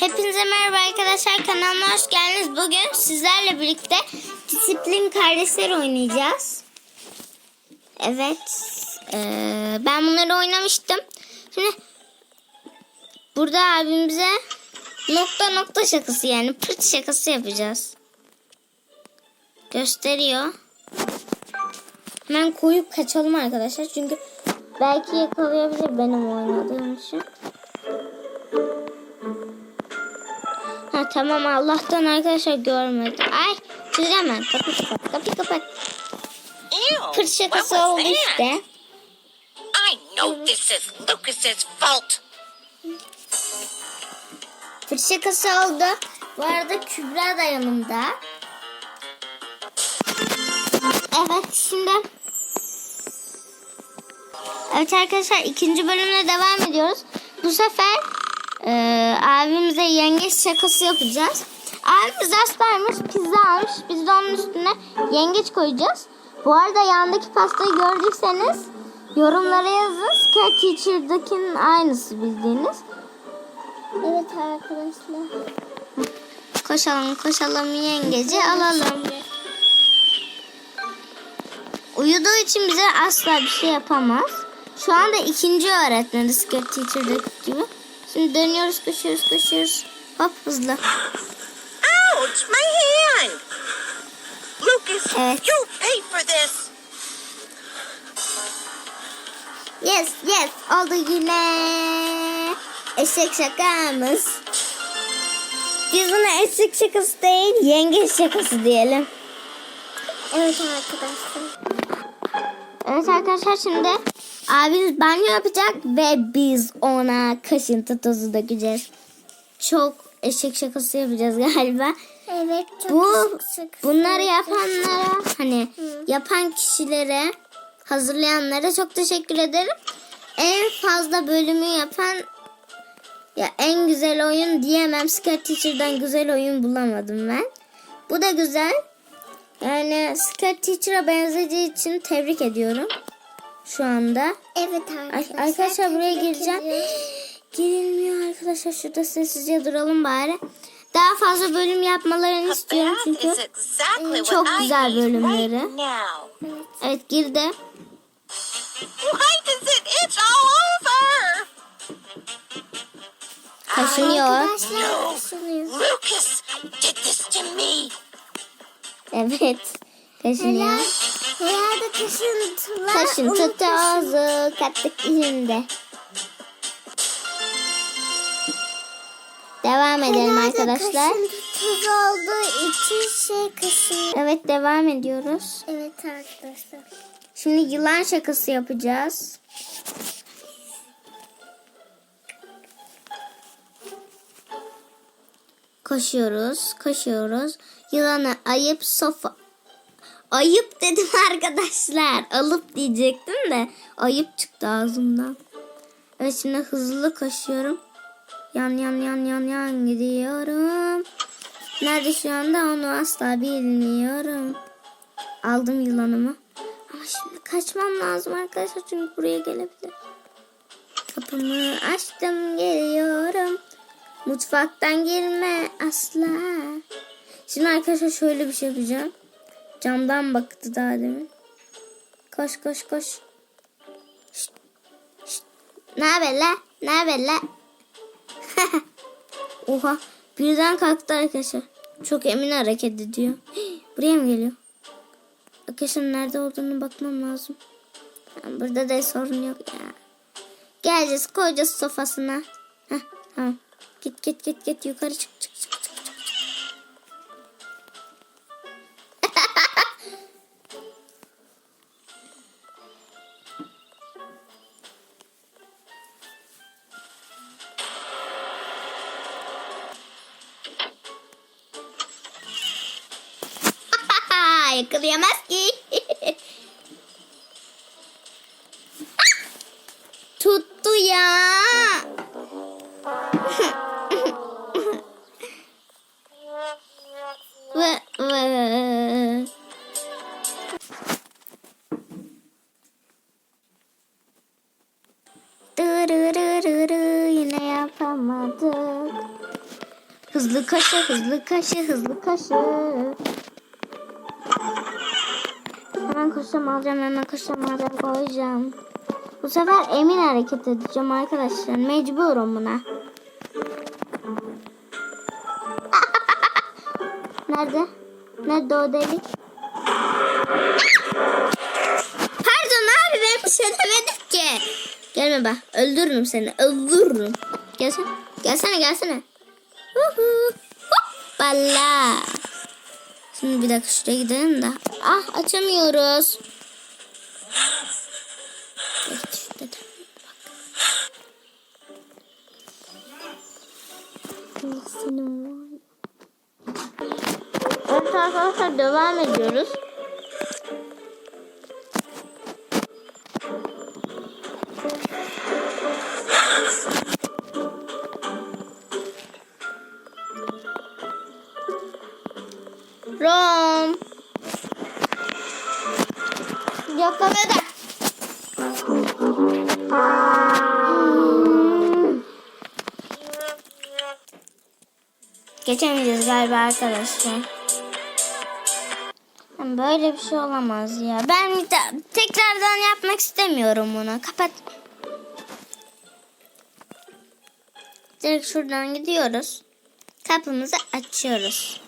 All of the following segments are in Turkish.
Hepinize merhaba arkadaşlar kanalıma hoş geldiniz. Bugün sizlerle birlikte disiplin kardeşler oynayacağız. Evet. eee, ben bunları oynamıştım. Şimdi burada abimize nokta nokta şakası yani pırt şakası yapacağız. Gösteriyor. Hemen koyup kaçalım arkadaşlar. Çünkü belki yakalayabilir benim oynadığım için. Ha tamam Allah'tan arkadaşlar görmedi. Ay çizemem. Kapı kapat. Kapı kapat. Şakası was oldu işte. I know this is Lucas's fault. Pırt şakası oldu. Bu arada Kübra da yanımda. Evet şimdi. Evet arkadaşlar ikinci bölümle devam ediyoruz. Bu sefer e, abimize yengeç şakası yapacağız. Abimiz hastaymış pizza almış. Biz de onun üstüne yengeç koyacağız. Bu arada yandaki pastayı gördüyseniz yorumlara yazın. Sky Teacher'dakinin aynısı bildiğiniz. Evet arkadaşlar. Koşalım koşalım yengeci alalım. Uyuduğu için bize asla bir şey yapamaz. Şu anda ikinci öğretmeni Sky Teacher'daki gibi. Şimdi dönüyoruz koşuyoruz koşuyoruz. Hop hızlı. Ouch, my hand! Lucas, Evet. you pay for this. Yes yes oldu yine. Eşek şakamız. Biz buna eşek şakası değil yengeç şakası diyelim. Evet arkadaşlar. Evet arkadaşlar şimdi abimiz banyo yapacak ve biz ona kaşıntı tozu dökeceğiz. Çok eşek şakası yapacağız galiba. Evet çok Bu sık bunları yapanlara hani yapan kişilere hazırlayanlara çok teşekkür ederim. En fazla bölümü yapan ya en güzel oyun diyemem. Sky Teacher'dan güzel oyun bulamadım ben. Bu da güzel. Yani Sky Teacher'a benzediği için tebrik ediyorum. Şu anda. Evet Ay, arkadaşlar. arkadaşlar buraya gireceğim. Girilmiyor arkadaşlar. Şurada sessizce duralım bari. Daha fazla bölüm yapmalarını istiyorum çünkü. exactly çok what I güzel bölümleri. right now. Evet girdi. Why does it itch all over? Kaşınıyor. Arkadaşlar No. Kaşıntılar. Kaşıntı kaşın- tozu kattık içinde. Devam edelim Herhalde arkadaşlar. Tozu olduğu için şey kaşınıyor. Evet devam ediyoruz. Evet arkadaşlar. Şimdi yılan şakası yapacağız. Koşuyoruz, koşuyoruz. Yılanı ayıp sofa. Ayıp dedim arkadaşlar. Alıp diyecektim de ayıp çıktı ağzımdan. Evet şimdi hızlı koşuyorum. Yan yan yan yan yan gidiyorum. Nerede şu anda onu asla bilmiyorum. Aldım yılanımı. Ama şimdi kaçmam lazım arkadaşlar çünkü buraya gelebilir. Kapımı açtım geliyorum. Mutfaktan girme asla. Şimdi arkadaşlar şöyle bir şey yapacağım. Camdan baktı daha demin. Koş koş koş. Ne haber? Ne haber? Oha birden kalktı arkadaşlar. Çok emin hareket ediyor. Buraya mı geliyor? Arkadaşlar nerede olduğunu bakmam lazım. Tamam, Burada da sorun yok ya. Geleceğiz koyacağız sofasına. Heh, tamam. Git git git git yukarı çık. Yakalayamaz ki. Tuttu ya. Yine yapamadık. Hızlı kaşı, hızlı kaşı, hızlı kaşı. Koşacağım alacağım, hemen koşacağım alacağım koyacağım. Bu sefer emin hareket edeceğim arkadaşlar. Mecburum buna. Nerede? Nerede o delik? Pardon abi ben bir şey demedim ki. Gelme bak öldürürüm seni öldürürüm. Gelsene gelsene gelsene. Hoppala. Şimdi bir dakika şuraya gidelim de. Ah açamıyoruz. Evet, var. Evet arkadaşlar devam ediyoruz. Rom. Yakaladı. Hmm. Geçemeyeceğiz galiba arkadaşlar. Böyle bir şey olamaz ya. Ben tekrardan yapmak istemiyorum bunu. Kapat. Direkt şuradan gidiyoruz. Kapımızı açıyoruz.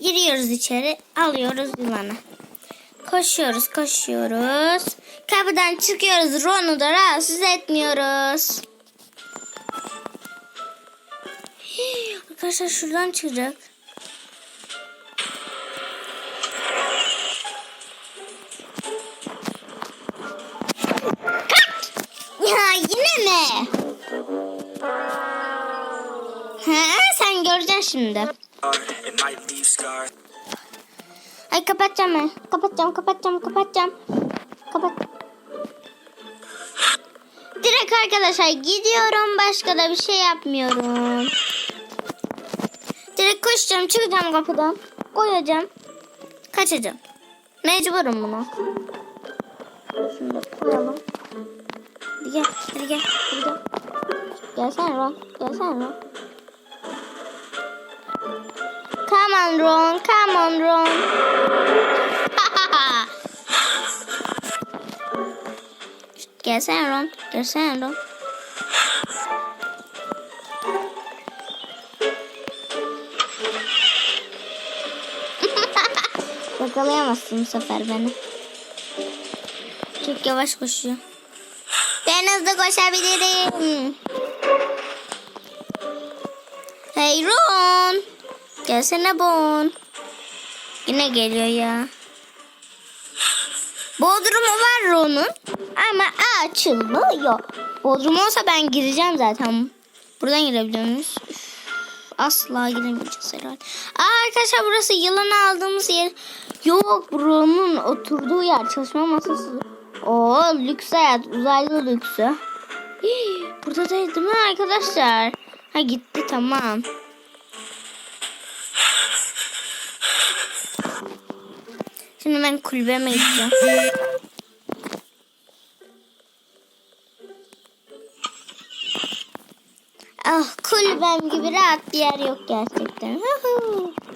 Giriyoruz içeri. Alıyoruz yılanı. Koşuyoruz koşuyoruz. Kapıdan çıkıyoruz. Ron'u da rahatsız etmiyoruz. Hii, Arkadaşlar şuradan çıkacak. Ya yine mi? Ha, sen göreceksin şimdi. Ay kapatacağım ben. Kapatacağım, kapatacağım, kapatacağım. Kapat. Direkt arkadaşlar gidiyorum. Başka da bir şey yapmıyorum. Direkt koşacağım, çıkacağım kapıdan. Koyacağım. Kaçacağım. Mecburum buna. Şunu da koyalım. Hadi gel, hadi gel, hadi gel. Gelsene Ron, gelsene Ron. On Ron, come on Ron. Gelsene Ron, gelsene Ron. Yakalayamazsın bu sefer beni. Çok yavaş koşuyor. Ben hızlı koşabilirim. Gelsene Bon. Yine geliyor ya. Bodrumu var Ron'un ama açılmıyor. Bodrum olsa ben gireceğim zaten. Buradan girebiliyor muyuz? Asla giremeyeceğiz herhalde. Aa, arkadaşlar burası yılanı aldığımız yer. Yok Ron'un oturduğu yer çalışma masası. Oo lüks hayat uzaylı lüksü. Burada değil değil mi arkadaşlar? Ha gitti tamam. Şimdi ben kulübeme gideceğim. Ah kulübem gibi rahat bir yer yok gerçekten.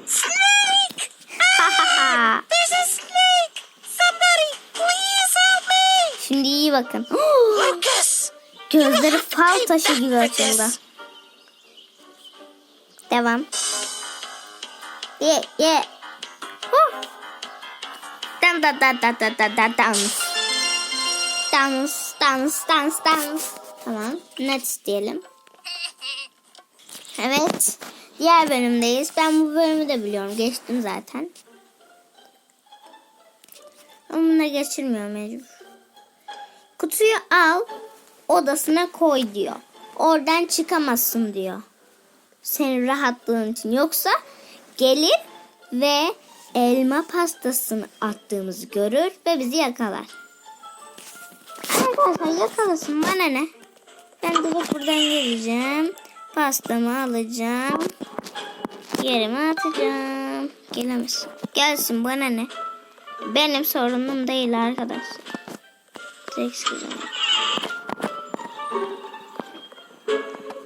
Snake! Hahaha. There's a snake! Somebody, please help me! Şimdi iyi bakın. Lucas! Gözleri fal taşı gibi açıldı. Devam. Ye ye. Dan da da da da da da dans. Dans dans dans dans. Tamam. Net diyelim. Evet. Diğer bölümdeyiz. Ben bu bölümü de biliyorum. Geçtim zaten. Ama bunları geçirmiyorum mecbur. Kutuyu al, odasına koy diyor. Oradan çıkamazsın diyor. Senin rahatlığın için. Yoksa gelir ve elma pastasını attığımızı görür ve bizi yakalar. Arkadaşlar yakalasın bana ne? Ben direkt buradan geleceğim. Pastamı alacağım. Yerime atacağım. Gelemez. Gelsin bana ne? Benim sorunum değil arkadaşlar. Direkt çıkacağım.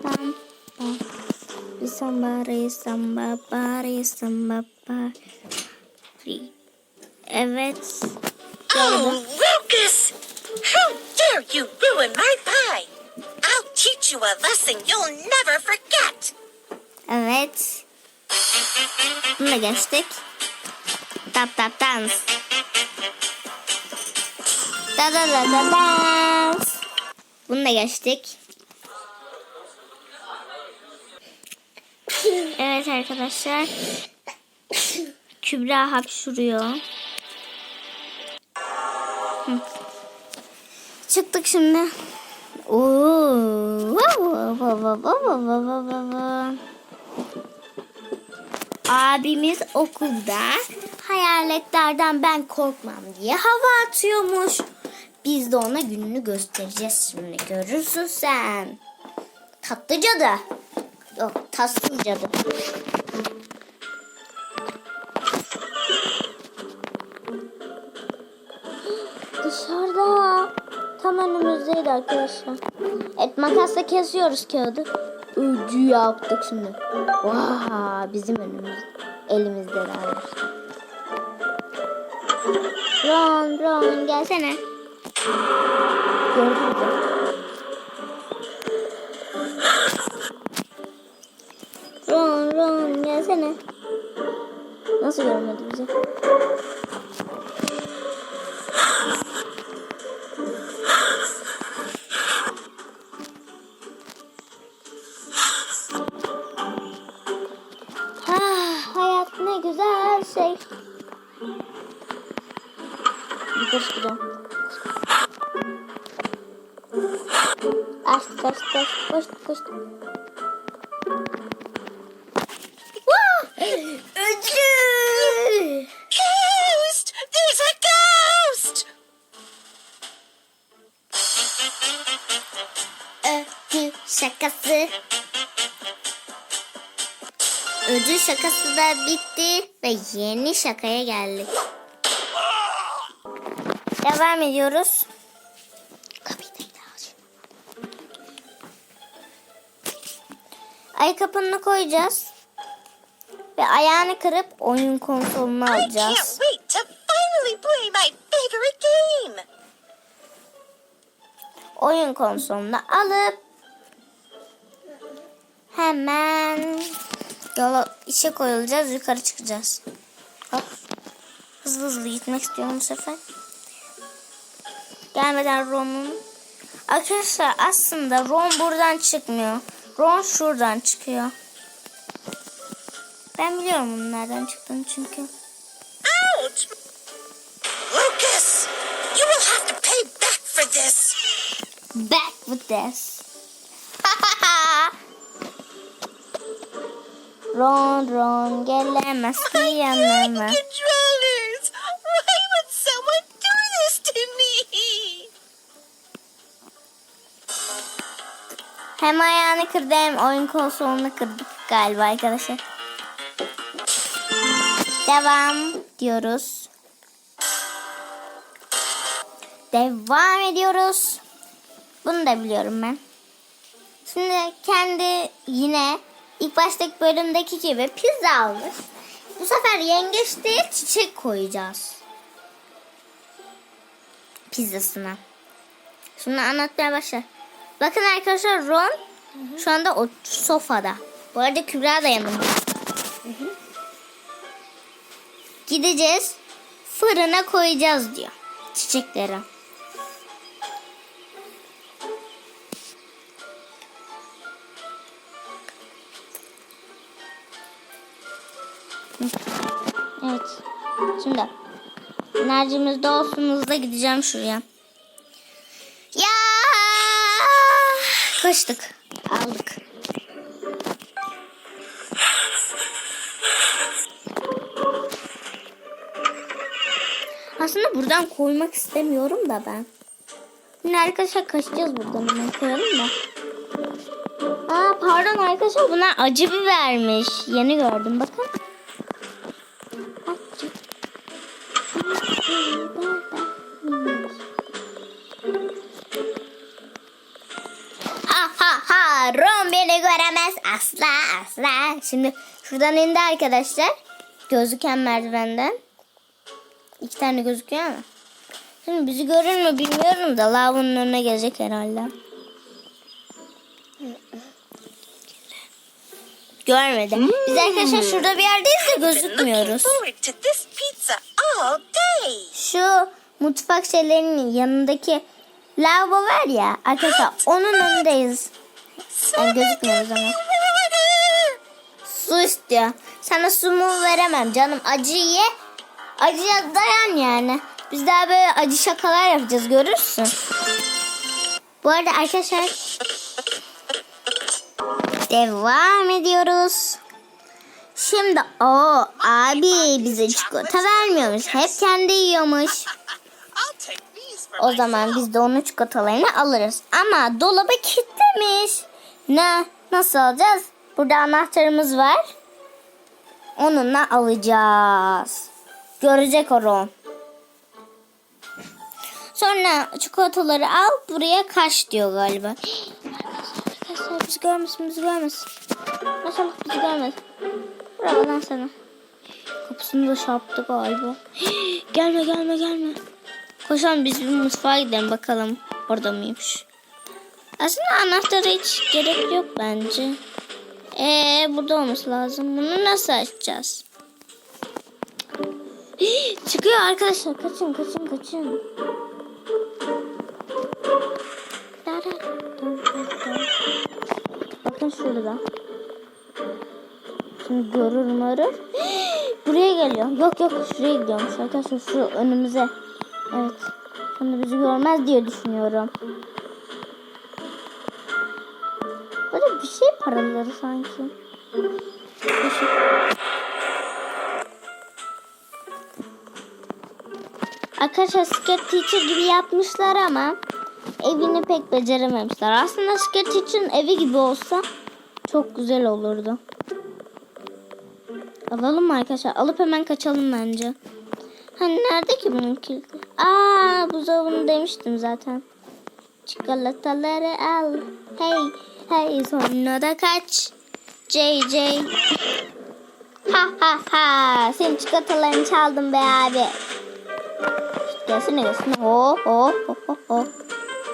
Bam, bam. Bir samba, samba, bari, samba, bari. Evet. Oh, Lucas! How dare you ruin my pie! I'll teach you a lesson you'll never forget! Evet. Bunu da geçtik. Tap tap dans. Da da da da dans. Bunu da geçtik. Evet arkadaşlar. Kübra hapşuruyor. Hı. Çıktık şimdi. Oo. Abimiz okulda hayaletlerden ben korkmam diye hava atıyormuş. Biz de ona gününü göstereceğiz şimdi. Görürsün sen. Tatlı cadı. Yok tatsız cadı. Önümüzdeydi arkadaşlar. Evet makasla kesiyoruz kağıdı. Öcü yaptık şimdi. Vaa bizim önümüz. Elimizde de arkadaşlar. Ron Ron gelsene. Gördün mü? Ron Ron gelsene. Nasıl görmedi bizi? Şakası da bitti ve yeni şakaya geldik. Devam ediyoruz. Kapıyı da açayım. Ay kapını koyacağız. Ve ayağını kırıp oyun konsolunu alacağız. oyun konsolunu alıp hemen yola işe koyulacağız yukarı çıkacağız. Hop. Hızlı hızlı gitmek istiyorum bu sefer. Gelmeden Ron'un Arkadaşlar aslında Ron buradan çıkmıyor. Ron şuradan çıkıyor. Ben biliyorum bunun nereden çıktığını çünkü. Ouch! Lucas! You will have to pay back for this! Back with this. Ron Ron gelemez ki yanıma. controllers! Why would someone do this to me? Hem ayağını kırdı hem oyun konsolunu kırdık galiba arkadaşlar. Devam diyoruz. Devam ediyoruz. Bunu da biliyorum ben. Şimdi kendi yine ilk baştaki bölümdeki gibi pizza almış. Bu sefer yengeç değil çiçek koyacağız. Pizzasına. Şimdi anlatmaya başla. Bakın arkadaşlar Ron şu anda o sofada. Bu arada Kübra da yanımda. Gideceğiz. Fırına koyacağız diyor. Çiçekleri. Evet. Şimdi enerjimiz dolsun hızla gideceğim şuraya. Ya kaçtık. Aldık. Aslında buradan koymak istemiyorum da ben. Yine arkadaşlar kaçacağız buradan hemen koyalım da. Aa pardon arkadaşlar bunlar acı bibermiş. Yeni gördüm bakın. Şimdi şuradan indi arkadaşlar. Gözüken merdivenden. İki tane gözüküyor ama. Şimdi bizi görür mü bilmiyorum da lavabonun önüne gelecek herhalde. Görmedi. Biz arkadaşlar şurada bir yerdeyiz de gözükmüyoruz. Şu mutfak şeylerinin yanındaki lavabo var ya arkadaşlar onun önündeyiz. Yani gözükmüyoruz ama. Su istiyor. Sana su mu veremem canım. Acı ye. Acıya dayan yani. Biz daha böyle acı şakalar yapacağız görürsün. Bu arada arkadaşlar devam ediyoruz. Şimdi o abi bize çikolata vermiyormuş. Hep kendi yiyormuş. O zaman biz de onun çikolatalarını alırız. Ama dolaba kilitlemiş. Ne? Nasıl alacağız? Burada anahtarımız var. Onunla alacağız. Görecek o Sonra çikolataları al buraya kaç diyor galiba. Arkadaşlar bizi görmesin bizi görmesin. Maşallah bizi görmesin. Bravo lan sana. Kapısını da çarptı galiba. gelme gelme gelme. Koşalım biz bir mutfağa gidelim bakalım orada mıymış. Aslında anahtara hiç gerek yok bence. Ee burada olması lazım. Bunu nasıl açacağız? Çıkıyor arkadaşlar. Kaçın kaçın kaçın. Bakın şurada. Şimdi görür. Hii, Buraya geliyor. Yok yok şuraya gidiyormuş arkadaşlar. Şu önümüze. Evet. Şimdi bizi görmez diye düşünüyorum. Bir şey paraları sanki. Arkadaşlar Skirt Teacher gibi yapmışlar ama evini pek becerememişler. Aslında Skirt Teacher'ın evi gibi olsa çok güzel olurdu. Alalım mı arkadaşlar? Alıp hemen kaçalım bence. Hani nerede ki bunun kilidi? Aa buzdolabını demiştim zaten. Çikolataları al. Hey hey sonra da kaç. JJ. Ha ha ha. Senin çikolatalarını çaldım be abi. Gelsene gelsene. Ho ho ho ho ho.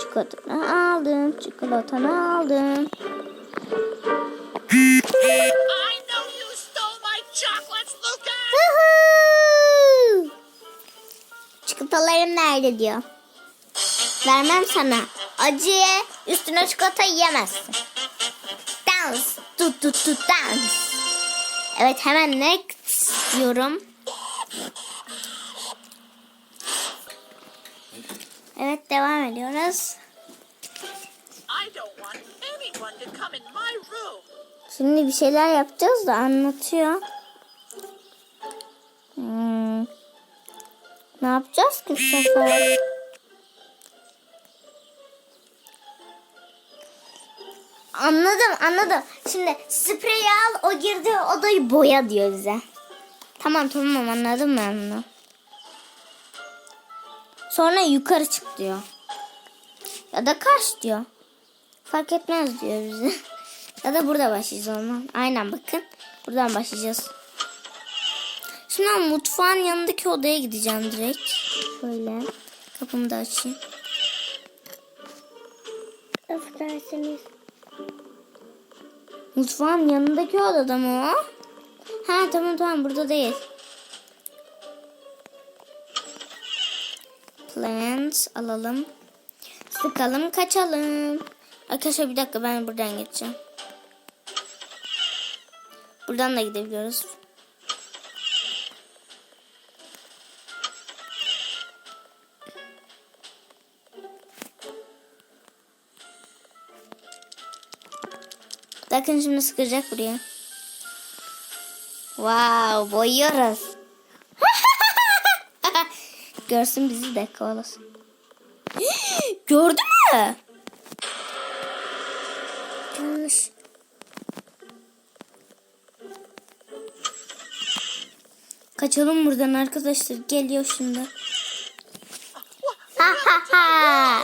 Çikolatanı aldım. Çikolatanı aldım. Çikolatalarım nerede diyor. Vermem sana. Acıya üstüne çikolata yiyemezsin. Dans. Tut tut tut dans. Evet hemen next diyorum. Evet devam ediyoruz. Şimdi bir şeyler yapacağız da anlatıyor. Hmm. Ne yapacağız ki bu sefer? Anladım anladım. Şimdi spreyi al o girdi odayı boya diyor bize. Tamam tamam anladım ben bunu. Sonra yukarı çık diyor. Ya da kaç diyor. Fark etmez diyor bize. ya da burada başlayacağız o zaman. Aynen bakın. Buradan başlayacağız. Şimdi mutfağın yanındaki odaya gideceğim direkt. Şöyle. Kapımı da açayım. Affedersiniz. Mutfağın yanındaki odada mı o? Ha tamam tamam burada değil. Plants alalım. Sıkalım kaçalım. Arkadaşlar bir dakika ben buradan geçeceğim. Buradan da gidebiliyoruz. Bakın şimdi sıkacak buraya. Wow boyuyoruz. Görsün bizi de kovalasın. Gördü mü? Görmüş. Kaçalım buradan arkadaşlar. Geliyor şimdi. Ha ha ha.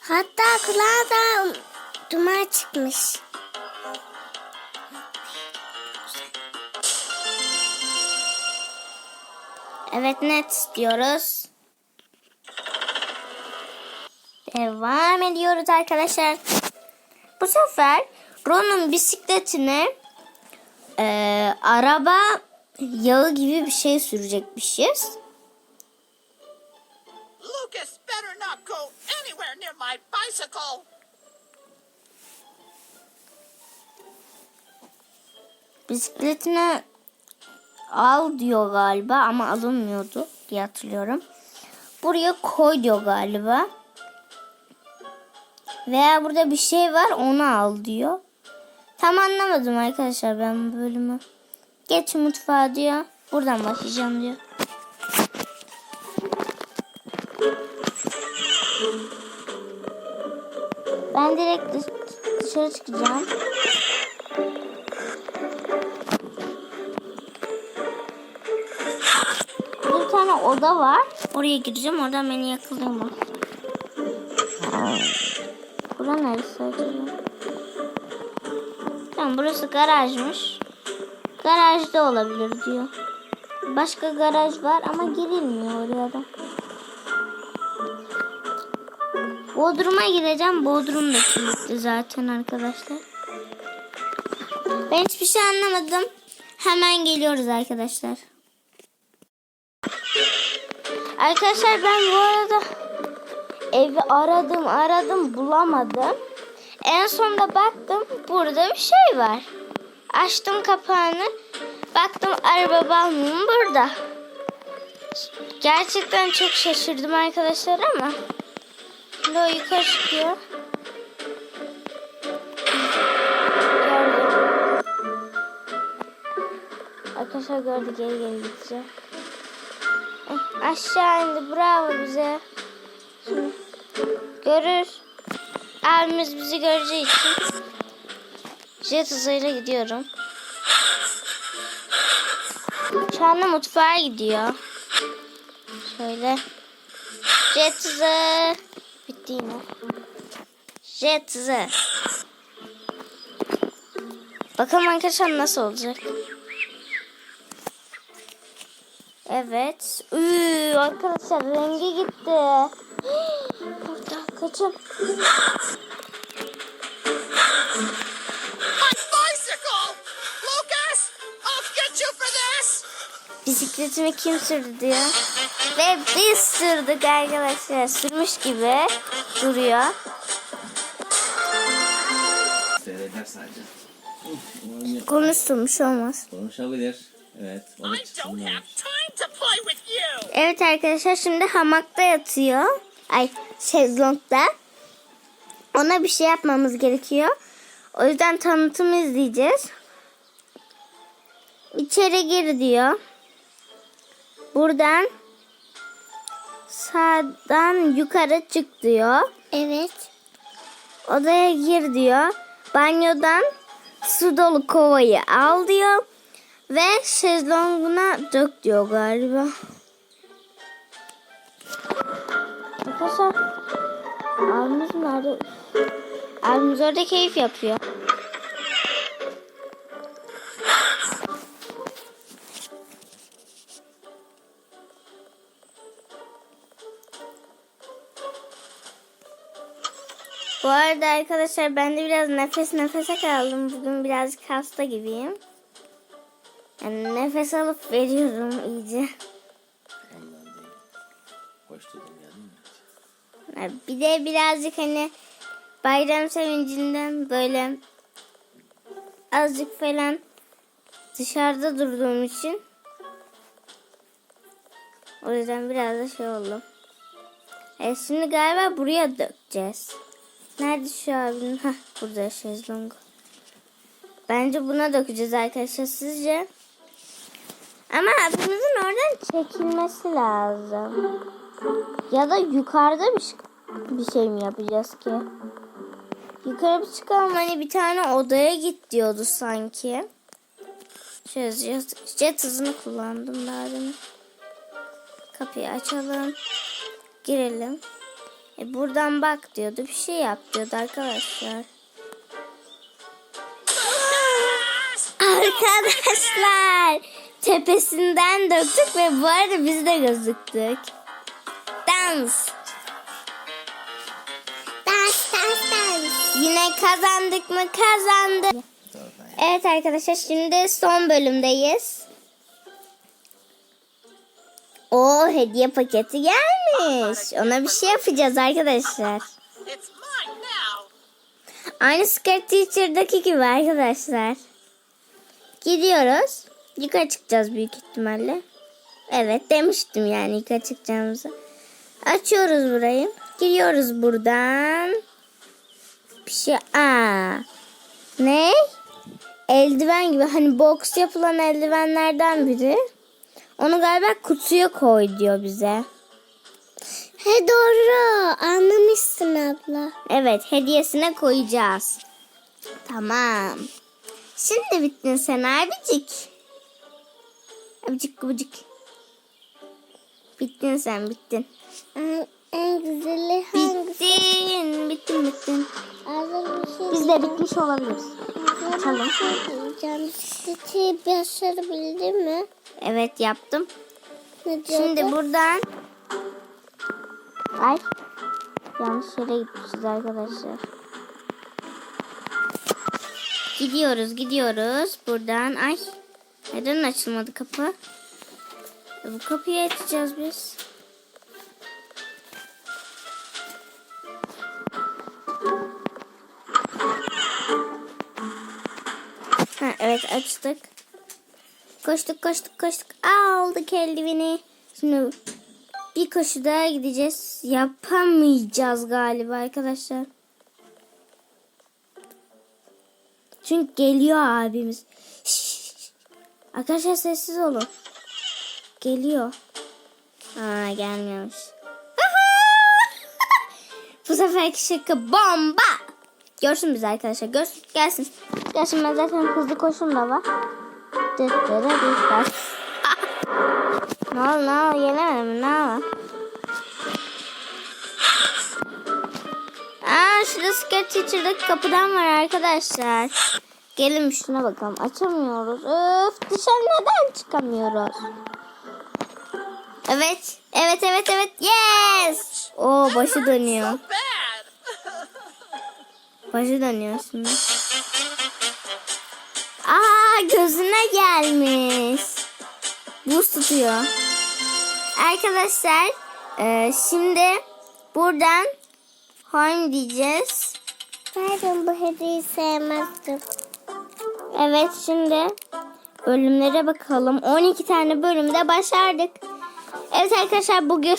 Hatta kulağı da Duman çıkmış. Evet net istiyoruz. Devam ediyoruz arkadaşlar. Bu sefer Ron'un bisikletine eee, araba yağı gibi bir şey sürecekmişiz. Lucas better not go anywhere near my bicycle. Bisikletine al diyor galiba ama alınmıyordu diye hatırlıyorum. Buraya koy diyor galiba. Veya burada bir şey var onu al diyor. Tam anlamadım arkadaşlar ben bu bölümü. Geç mutfağa diyor. Buradan başlayacağım diyor. Ben direkt dış- dışarı çıkacağım. Tane oda var. Oraya gireceğim. Oradan beni yakalayamaz. Bura neresi acaba? Tamam burası garajmış. Garajda olabilir diyor. Başka garaj var ama girilmiyor oraya da. Bodrum'a gideceğim. Bodrum da kilitli zaten arkadaşlar. Ben hiçbir şey anlamadım. Hemen geliyoruz arkadaşlar. Arkadaşlar ben bu arada evi aradım aradım bulamadım. En sonunda baktım burada bir şey var. Açtım kapağını. Baktım araba balmum burada. Gerçekten çok şaşırdım arkadaşlar ama. Şimdi o yukarı çıkıyor. Gördüm. Arkadaşlar gördü geri geri gideceğim. Aşağı indi bravo bize. Görür. Abimiz bizi göreceği için jet hızıyla gidiyorum. Şu anda mutfağa gidiyor. Şöyle. Jet hızı. Bitti yine. Jet hızı. Bakalım arkadaşlar nasıl olacak. Evet. Üü, arkadaşlar rengi gitti. Burada kaçın. My bicycle! Lucas, I'll get you for this! Bisikletimi kim sürdü diyor. Ve biz sürdük arkadaşlar. Sürmüş gibi duruyor. Seyreder sadece. Konuşturmuş olmaz. Konuşabilir. Evet. O da Evet arkadaşlar şimdi hamakta yatıyor. Ay şezlongda. Ona bir şey yapmamız gerekiyor. O yüzden tanıtım izleyeceğiz. İçeri gir diyor. Buradan sağdan yukarı çık diyor. Evet. Odaya gir diyor. Banyodan su dolu kovayı al diyor. Ve şezlonguna dök diyor galiba. Arkadaşlar abimiz nerede? Abimiz orada keyif yapıyor. Bu arada arkadaşlar ben de biraz nefes nefese kaldım. Bugün birazcık hasta gibiyim. Yani nefes alıp veriyorum iyice. Bir de birazcık hani bayram sevincinden böyle azıcık falan dışarıda durduğum için o yüzden biraz da şey oldum. E şimdi galiba buraya dökeceğiz. Nerede şu abinin? Hah burada şezlong. Bence buna dökeceğiz arkadaşlar sizce? Ama hepimizin oradan çekilmesi lazım. Ya da yukarıda bir, şey, bir şey mi yapacağız ki? Yukarı bir çıkalım hani bir tane odaya git diyordu sanki. Şöyle jet hızını kullandım daha demin. Kapıyı açalım. Girelim. E buradan bak diyordu. Bir şey yap diyordu arkadaşlar. arkadaşlar tepesinden döktük ve bu arada biz de gözüktük. Dans. Dans dans dans. Yine kazandık mı? Kazandık. Evet arkadaşlar şimdi son bölümdeyiz. O hediye paketi gelmiş. Ona bir şey yapacağız arkadaşlar. Aynı Skirt Teacher'daki gibi arkadaşlar. Gidiyoruz. Yukarı çıkacağız büyük ihtimalle. Evet demiştim yani yukarı çıkacağımızı. Açıyoruz burayı. Giriyoruz buradan. Bir şey. Aa. Ne? Eldiven gibi hani boks yapılan eldivenlerden biri. Onu galiba kutuya koy diyor bize. He doğru. Anlamışsın abla. Evet hediyesine koyacağız. Tamam. Şimdi bittin sen abicik. Abicik kubicik. Bittin sen bittin. En, en güzeli hangisi? Bittin. Bittin bittin. Şey Biz de bitmiş olabiliriz. Açalım. diyeceğim. Çiçeği başarabildin mi? Evet yaptım. Ne? Şimdi buradan. Ay. Yanlış yere gitmişiz arkadaşlar. Gidiyoruz gidiyoruz. Buradan. Ay. Neden açılmadı kapı? E, bu kapıyı açacağız biz. Ha, evet açtık. Koştuk koştuk koştuk. Aldık eldiveni. Şimdi bir koşu daha gideceğiz. Yapamayacağız galiba arkadaşlar. Çünkü geliyor abimiz. Arkadaşlar sessiz olun. Geliyor. Aa gelmiyormuş. Bu seferki şaka bomba. Görsün bizi arkadaşlar. Görsün. Gelsin. Gelsin ben zaten hızlı koşum da var. Dıt dıt dıt dıt. Ne oldu ne oldu gelemedim ne oldu? Aa şurada Skirt Teacher'daki kapıdan var arkadaşlar. Gelin şuna bakalım. Açamıyoruz. Öf dışarı neden çıkamıyoruz? Evet. Evet evet evet. Yes. Oo başı dönüyor. Başı dönüyor şimdi. Aa gözüne gelmiş. Buz tutuyor. Arkadaşlar e, şimdi buradan home diyeceğiz. Pardon bu hediyeyi sevmezdim. Evet şimdi bölümlere bakalım. 12 tane bölümde başardık. Evet arkadaşlar bugün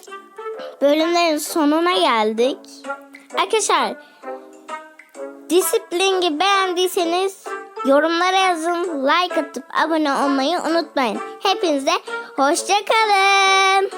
bölümlerin sonuna geldik. Arkadaşlar disiplini beğendiyseniz yorumlara yazın. Like atıp abone olmayı unutmayın. Hepinize hoşçakalın.